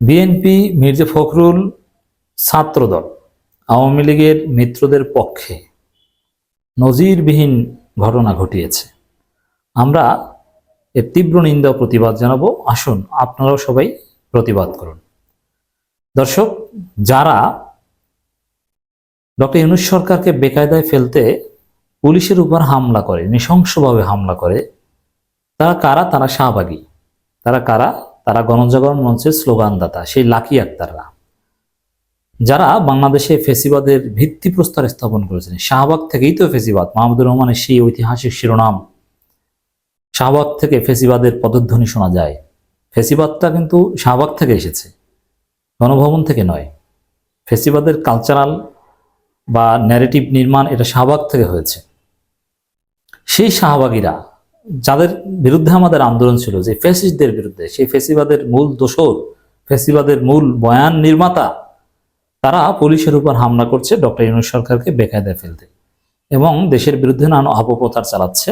BNP, Mirza Fakhrul Chhatradal, Awami লীগের মিত্রদের পক্ষে নজিরবিহীন ঘটনা ঘটিয়েছে। আমরা এর তীব্র নিন্দা প্রতিবাদ জানাব। আসুন, আপনারাও সবাই প্রতিবাদ করুন। দর্শক, যারা ডক্টর ইউনুস সরকারকে বেকায়দায় ফেলতে পুলিশের উপর হামলা করে, নৃশংসভাবে হামলা করে, তারা কারা? তারা শাহবাগী। তারা কারা? তারা গণজাগরণ মঞ্চের স্লোগানদাতা, সেই লাকি আক্তাররা। যারা বাংলাদেশে ফেসিবাদের ভিত্তিপ্রস্তর স্থাপন করেছেন। শাহবাগ থেকেই তো ফেসিবাদ, মাহমুদুর রহমানের সেই ঐতিহাসিক শিরোনাম। শাহবাগ থেকে ফেসিবাদের পদধ্বনি শোনা যায়। ফেসিবাদটা কিন্তু শাহবাগ থেকে এসেছে, গণভবন থেকে নয়। ফেসিবাদের কালচারাল বা ন্যারেটিভ নির্মাণ এটা শাহবাগ থেকে হয়েছে। সেই শাহবাগীরা যাদের বিরুদ্ধে আমাদের আন্দোলন ছিল, যে ফেসিস্টদের বিরুদ্ধে, সেই ফেসিবাদের মূল দোষর ফেসিবাদের মূল বয়ান নির্মাতা, তারা পুলিশের উপর হামলা করছে ডক্টর ইউনুস সরকারকে বেকায়দায় ফেলতে। এবং দেশের বিরুদ্ধে নানা অপপ্রচার চালাচ্ছে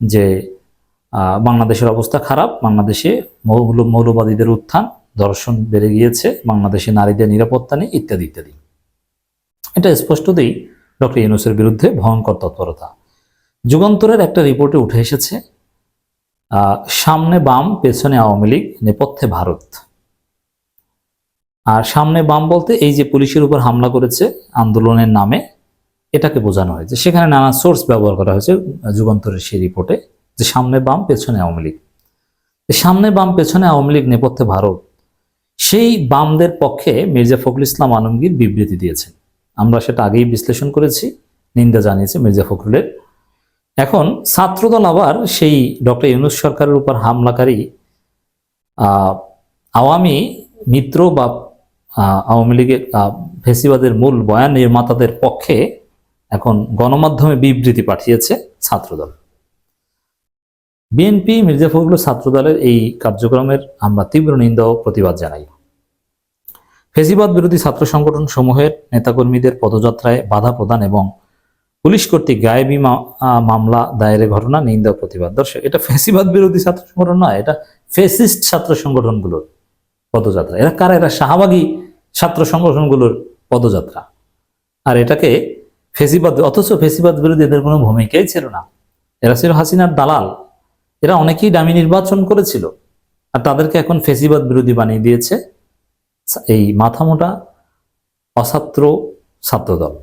যে বাংলাদেশের অবস্থা খারাপ, বাংলাদেশে মৌল, মৌলবাদীদের উত্থান, দর্শন বেড়ে গিয়েছে, বাংলাদেশে নারীদের নিরাপত্তা নেই, ইত্যাদি ইত্যাদি। এটা স্পষ্টতই ডক্টর ইউনুসের বিরুদ্ধে ভয়ঙ্কর তৎপরতা। যুগান্তরের একটা রিপোর্টে উঠে এসেছে সামনে বাম, পেছনে আওয়ামী লীগ, নেপথ্যে ভারত। আর সামনে বাম বলতে এই যে পুলিশের উপর হামলা করেছে আন্দোলনের নামে, এটাকে বোঝানো হয়েছে। সেখানে নানা সোর্স ব্যবহার করা হয়েছে যুগান্তরের সেই রিপোর্টে যে সামনে বাম, পেছনে আওয়ামী লীগ। সামনে বাম, পেছনে আওয়ামী লীগ, নেপথ্যে ভারত, সেই বামদের পক্ষে মির্জা ফখরুল ইসলাম আলমগীর বিবৃতি দিয়েছেন। আমরা সেটা আগেই বিশ্লেষণ করেছি, নিন্দা জানিয়েছে মির্জা ফখরুলের এখন ছাত্রদল আবার সেই ডক্টর ইউনুস সরকারের উপর হামলাকারী আওয়ামী মিত্র বা আওয়ামী লীগের ফেসিবাদের মূল বয়ান নির্মাতাদের পক্ষে এখন গণমাধ্যমে বিবৃতি পাঠিয়েছে ছাত্রদল। বিএনপি, মির্জা ফখরুল ছাত্রদলের এই কার্যক্রমের আমরা তীব্র নিন্দা ও প্রতিবাদ জানাই। ফেসিবাদ বিরোধী ছাত্র সংগঠন সমূহের নেতাকর্মীদের পদযাত্রায় বাধা প্রদান এবং পুলিশ কর্তৃক গায়েবী মামলা দায়েরের ঘটনা, নিন্দা প্রতিবাদ। দর্শক, এটা ফেসিবাদ বিরোধী ছাত্র সংগঠন নয়, এটা ফেসিস্ট ছাত্র সংগঠনগুলোর পদযাত্রা। এরা কারা? এরা শাহবাগী ছাত্র সংগঠনগুলোর পদযাত্রা। আর এটাকে ফেসিবাদ, অথচ ফেসিবাদ বিরোধী এদের কোনো ভূমিকাই ছিল না। এরা ছিল হাসিনার দালাল। এরা অনেকেই দামি নির্বাচন করেছিল। আর তাদেরকে এখন ফেসিবাদ বিরোধী বানিয়ে দিয়েছে এই মাথামোটা অছাত্র ছাত্রদল।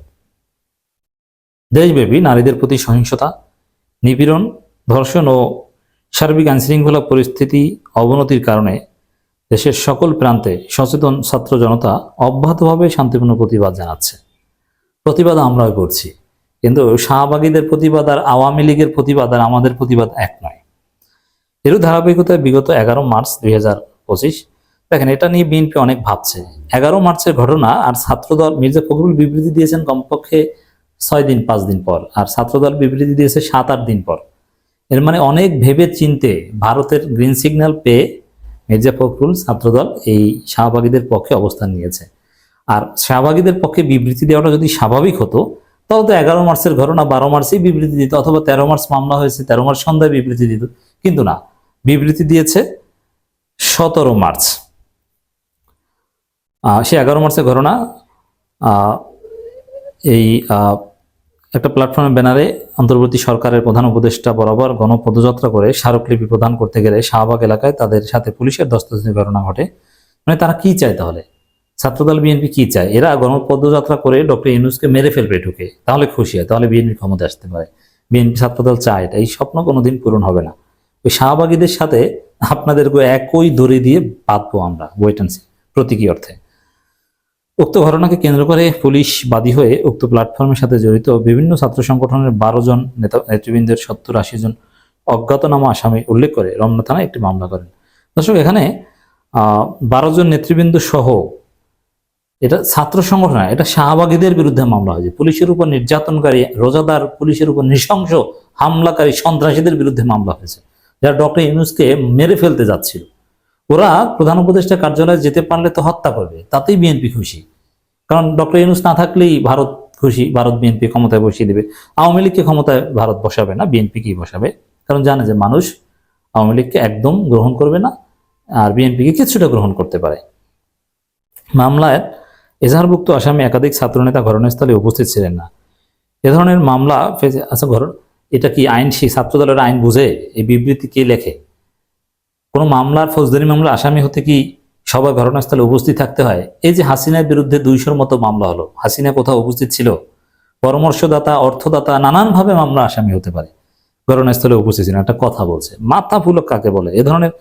দেশব্যাপী নারীদের প্রতি সহিংসতা, নিপীড়ন, ধর্ষণ ও সার্বিক আইনশৃঙ্খলা পরিস্থিতি অবনতির কারণে দেশের সকল প্রান্তে সচেতন ছাত্র জনতা অব্যাহতভাবে শান্তিপূর্ণ প্রতিবাদ জানাচ্ছে। প্রতিবাদ আমরাও করছি, কিন্তু শাহবাগীদের প্রতিবাদ আর আওয়ামী লীগের প্রতিবাদ আর আমাদের প্রতিবাদ এক নয়। এরও ধারাবাহিকতায় বিগত এগারো মার্চ দুই হাজার পঁচিশ, দেখেন এটা নিয়ে বিএনপি অনেক ভাবছে। এগারো মার্চের ঘটনা আর ছাত্রদল মির্জা ফখরুল বিবৃতি দিয়েছেন কমপক্ষে ছয় দিন, পাঁচ দিন পর। আর ছাত্রদল বিবৃতি দিয়েছে সাত, আট দিন পর। এর মানে অনেক ভেবে চিনতে ভারতের গ্রিন সিগন্যাল পেয়ে মির্জা ফখরুল ছাত্রদল এই শাহবাগীদের পক্ষে অবস্থান নিয়েছে। আর শাহবাগীদের পক্ষে বিবৃতি দেওয়াটা যদি স্বাভাবিক হতো, তাহলে তো এগারো মার্চের ঘটনা, বারো মার্চেই বিবৃতি দিত, অথবা তেরো মার্চ মামলা হয়েছে, তেরো মার্চ সন্ধ্যায় বিবৃতি দিত। কিন্তু না, বিবৃতি দিয়েছে সতেরো মার্চ। সে এগারো মার্চের ঘটনা এই একটা প্ল্যাটফর্মের ব্যানারে অন্তর্বর্তী সরকারের প্রধান উপদেষ্টা বরাবর গণপদযাত্রা করে স্মারকলিপি প্রদান করতে গেলে শাহবাগ এলাকায় তাদের সাথে পুলিশের দস্তদস্তির ঘটনা ঘটে। মানে তারা কি চায় তাহলে? ছাত্রদল বিএনপি কি চায়? এরা গণপদযাত্রা করে ডক্টর ইউনুসকে মেরে ফেলবে ঢুকে। তাহলে খুশি হয়, তাহলে বিএনপি ক্ষমতা আসতে পারে। বিএনপি ছাত্রদল চায় এটা, এই স্বপ্ন কোনোদিন পূরণ হবে না। ওই শাহবাগীদের সাথে আপনাদেরকে একই দড়ি দিয়ে বাঁধবো আমরা ওয়েট প্রতীকী অর্থে। উক্ত ঘটনাকে কেন্দ্র করে পুলিশ বাদী হয়ে উক্ত প্ল্যাটফর্মের সাথে জড়িত বিভিন্ন ছাত্র সংগঠনের বারো জন নেতা, নেতৃবৃন্দের সত্তর আশি জন অজ্ঞাতনামা আসামি উল্লেখ করে রমনা থানায় একটি মামলা করেন। দর্শক, এখানে বারো জন নেতৃবৃন্দ সহ এটা ছাত্র সংগঠন এটা শাহবাগীদের বিরুদ্ধে মামলা হয়েছে। পুলিশের উপর নির্যাতনকারী, রোজাদার, পুলিশের উপর নৃশংস হামলাকারী সন্ত্রাসীদের বিরুদ্ধে মামলা হয়েছে। যারা ডক্টর ইউনুসকে মেরে ফেলতে যাচ্ছিল ওরা প্রধান উপদেষ্টা কার্যালয়ে যেতে পারলে তো হত্যা করবে, তাতেই বিএনপি খুশি। কারণ ডক্টর ইউনুস না থাকলেই ভারত খুশি, ভারত বিএনপি ক্ষমতায় বসিয়ে দেবে। আওয়ামী লীগকে ক্ষমতায় ভারত বসাবে না, বিএনপি কি বসাবে? কারণ জানে যে মানুষ আওয়ামী লীগকে একদম গ্রহণ করবে না, আর বিএনপিকে কিছুটা গ্রহণ করতে পারে। মামলায় এজাহারভুক্ত আসামি একাধিক ছাত্রনেতা ঘটনাস্থলে উপস্থিত ছিলেন না। এ ধরনের মামলা আচ্ছা ঘর এটা কি আইন? সেই ছাত্রদলের আইন বুঝে এই বিবৃতি কে লেখে? কোনো মামলার ফৌজদারি মামলার আসামি হতে কি সবাই ঘটনাস্থলে উপস্থিত থাকতে হয়? এই যে হাসিনার বিরুদ্ধে দুইশোর মতো মামলা হলো, হাসিনা কোথাও উপস্থিত ছিল? পরামর্শদাতা, অর্থদাতা, নানানভাবে মামলা আসামি হতে পারে, ঘটনাস্থলে উপস্থিত ছিল একটা কথা বলছে, মাথা ফুলক কাকে বলে? এ ধরনের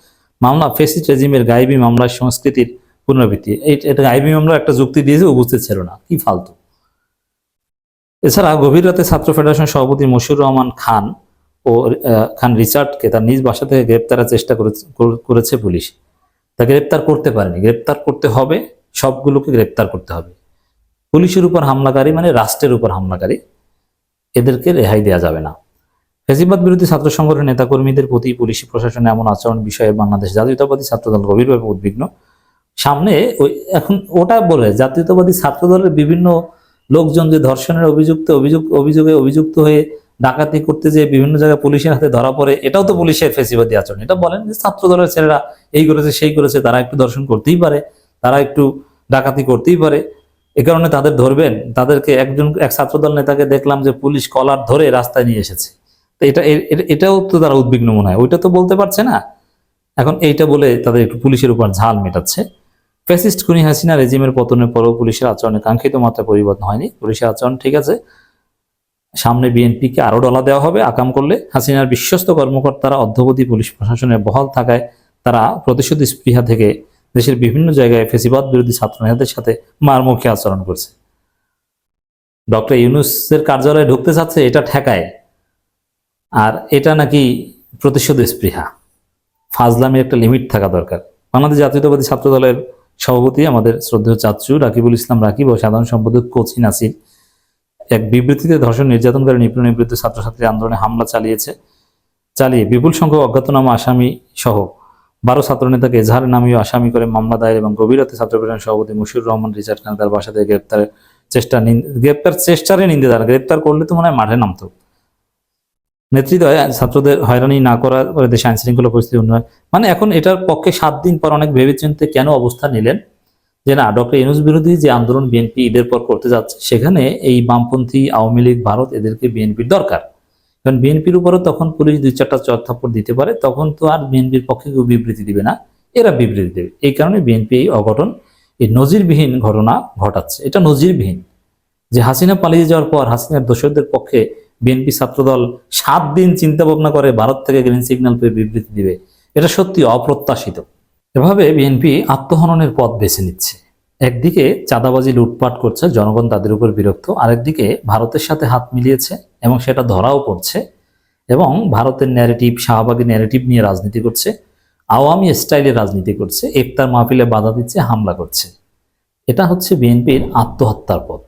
মামলা ফেসিস্ট রেজিমের গাইবী মামলার সংস্কৃতির পুনরাবৃত্তি এটা গাইবী মামলার একটা যুক্তি দিয়েছে উপস্থিত ছিল না, কি ফালতু। এছাড়া গভীর রাতে ছাত্র ফেডারেশন সভাপতি মশিউর রহমান খান খান রিচার্ডকে তার নিজ বাসা থেকে গ্রেপ্তারের চেষ্টা করেছে পুলিশ। তা গ্রেপ্তার করতে পারেনি। গ্রেপ্তার করতে হবে, সবগুলোকে গ্রেপ্তার করতে হবে। পুলিশের উপর হামলাকারী মানে রাষ্ট্রের উপর হামলাকারী। এদেরকে রেহাই দেওয়া যাবে না। ফেসিবাদ বিরোধী ছাত্র সংগঠনের নেতাকর্মীদের প্রতি পুলিশি প্রশাসনে এমন আচরণ বিষয়ে বাংলাদেশ জাতীয়তাবাদী ছাত্রদল গভীরভাবে উদ্বিগ্ন। সামনে ওই, এখন ওটা বলে, জাতীয়তাবাদী ছাত্রদলের বিভিন্ন লোকজন যে ধর্ষণের অভিযুক্ত অভিযোগ অভিযোগে অভিযুক্ত হয়ে ডাকাতি করতে যে বিভিন্ন জায়গায় পুলিশের হাতে ধরা পড়ে, এটাও তো পুলিশের ফেসিবাদী আচরণ। এটা বলেন যে ছাত্র দলের ছেলেরা এই করেছে, সেই করেছে, তারা একটু দর্শন করতেই পারে, তারা একটু ডাকাতি করতেই পারে। এ কারণে তাদের ধরবেন, তাদেরকে একজন, এক ছাত্রদল নেতাকে দেখলাম যে পুলিশ কলার ধরে রাস্তায় নিয়ে এসেছে। তো এটা এটাও তো তারা উদ্বিগ্ন মনে হয়। ওইটা তো বলতে পারছে না। এখন এইটা বলে তাদের একটু পুলিশের উপর ঝাল মেটাচ্ছে। ফ্যাসিস্ট খুনি হাসিনা রেজিমের পতনের পরও পুলিশের আচরণে কাঙ্ক্ষিত মাত্রা পরিবর্তন হয়নি। পুলিশের আচরণ ঠিক আছে। সামনে বিএনপিকে আরও ডলা দেওয়া হবে। আকাম করলে হাসিনার বিশ্বস্ত কর্মকর্তারা অধ্যবধি পুলিশ প্রশাসনের বহাল থাকায় তারা প্রতিশোধ স্পৃহা থেকে দেশের বিভিন্ন জায়গায় ফেসিবাদ বিরোধী ছাত্র নেতাদের সাথে মারমুখী আচরণ করছে। ডক্টর ইউনুসের কার্যালয়ে ঢুকতে চাচ্ছে, এটা ঠেকায়। আর এটা নাকি প্রতিশোধ স্পৃহা। ফাজলামের একটা লিমিট থাকা দরকার। বাংলাদেশ জাতীয়তাবাদী ছাত্র দলের সভাপতি আমাদের শ্রদ্ধেয় চাচু রাকিবুল ইসলাম রাকিব ও সাধারণ সম্পাদক কোচিন নাসির এক বিবৃতিতে ধর্ষণ নির্যাতনকারী নিপীড়নের বিরুদ্ধে ছাত্রছাত্রী আন্দোলনে হামলা চালিয়েছে। চালিয়ে বিপুল সংখ্যক অজ্ঞাতনামা আসামি সহ বারো ছাত্রনেতাকে এজাহারের নামীয় আসামি করে মামলা দায়ের এবং গভীর রাতে ছাত্র ফেডারেশন সভাপতি মুশিউর রহমান, রিচার্ড খান তার বাসা থেকে গ্রেপ্তারের চেষ্টা গ্রেপ্তার চেষ্টারে নিন্দে তারা গ্রেপ্তার করলে তো মনে হয় মাঠে নামতো। নেতৃত্বে ছাত্রদের হয়রানি না করার পরে দেশে আইন শৃঙ্খলা পরিস্থিতি উন্নয়ন মানে এখন এটার পক্ষে সাত দিন পর অনেক ভেবেচিন্তে কেন অবস্থান নিলেন? যে না, ডক্টর ইউনুস বিরোধী যে আন্দোলন বিএনপি ঈদের পর করতে যাচ্ছে, সেখানে এই বামপন্থী আওয়ামী লীগ, ভারত এদেরকে বিএনপির দরকার। কারণ বিএনপির উপরও তখন পুলিশ দুই চারটা চর থাপ্পড় দিতে পারে, তখন তো আর বিএনপির পক্ষে কেউ বিবৃতি দিবে না, এরা বিবৃতি দেবে। এই কারণে বিএনপি এই অঘটন, এই নজিরবিহীন ঘটনা ঘটাচ্ছে। এটা নজিরবিহীন। যে হাসিনা পালিয়ে যাওয়ার পর হাসিনার দোষরদের পক্ষে বিএনপি ছাত্রদল সাত দিন চিন্তা ভাবনা করে, ভারত থেকে গ্রিন সিগন্যাল পেয়ে বিবৃতি দিবে। এটা সত্যি অপ্রত্যাশিত। এভাবে বিএনপি আত্মহননের পথ বেছে নিচ্ছে। একদিকে চাঁদাবাজি, লুটপাট করছে, জনগণ তাদের উপর বিরক্ত, আরেকদিকে ভারতের সাথে হাত মিলিয়েছে এবং সেটা ধরাও পড়ছে এবং ভারতের ন্যারেটিভ শাহবাগের ন্যারেটিভ নিয়ে রাজনীতি করছে, আওয়ামী স্টাইলে রাজনীতি করছে, একতার মাহফিলে বাধা দিচ্ছে, হামলা করছে। এটা হচ্ছে বিএনপির আত্মহত্যার পথ।